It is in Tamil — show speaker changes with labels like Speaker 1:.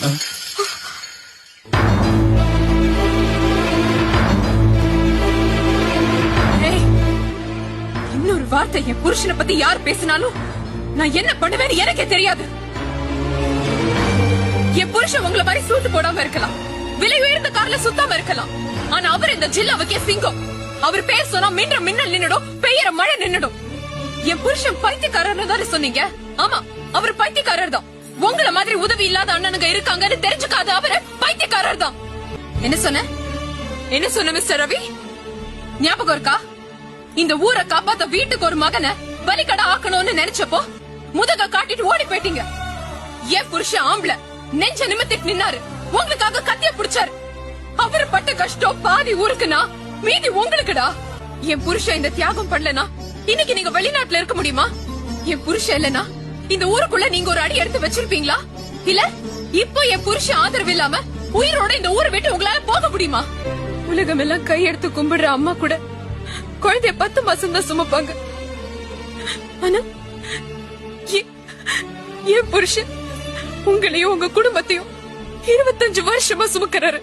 Speaker 1: இன்னொரு வார்த்தை என் புருஷனை பத்தி யார் பேசினாலும் நான் என்ன பண்ணுவேன்னு எனக்கே தெரியாது. என் புருஷன் உங்களை மாதிரி சூட்டு போடாம இருக்கலாம். விலை உயர்ந்த கார்ல சுத்தாம இருக்கலாம். ஆனா அவர் இந்த ஜில்லாவுக்கே சிங்கம். அவர் பேர் சொன்னா மின்ற மின்னல் நின்னுடும் பெய்யற மழை நின்னுடும். என் புருஷன் பைத்தியக்காரர் தானே சொன்னீங்க? ஆமா அவர் பைத்தியக்காரர் தான் உங்கள மாதிரி உதவி இல்லாத அண்ணனுங்க இருக்காங்கன்னு தெரிஞ்சுக்காத அவரு பைத்தியக்காரர் தான். என்ன சொன்ன? என்ன சொன்ன மிஸ்டர் ரவி? ஞாபகம் இருக்கா? இந்த ஊரை காப்பாத்த வீட்டுக்கு ஒரு மகனை பலிக்கடை ஆக்கணும்னு நினைச்சப்போ முதுக காட்டிட்டு ஓடி போயிட்டீங்க. என் புருஷன் ஆம்பளை நெஞ்ச நிமித்திட்டு நின்னாரு. உங்களுக்காக கத்திய புடிச்சாரு. அவரு பட்ட கஷ்டம் பாதி ஊருக்குனா மீதி உங்களுக்குடா. என் புருஷன் இந்த தியாகம் பண்ணலனா இன்னைக்கு நீங்க வெளிநாட்டுல இருக்க முடியுமா? என் புருஷன் இல்லனா இந்த ஊருக்குள்ள நீங்க ஒரு அடி எடுத்து வச்சிருப்பீங்களா? இல்ல இப்போ என் புருஷன் ஆதரவு இல்லாம உயிரோட இந்த ஊரை விட்டு உங்களால போக முடியுமா? உலகம் எல்லாம் கையெடுத்து கும்பிடுற அம்மா கூட குழந்தைய பத்து மாசம் தான் சுமப்பாங்க. ஆனா என் புருஷன் உங்களையும் உங்க குடும்பத்தையும் இருபத்தஞ்சு வருஷமா சுமக்கிறாரு.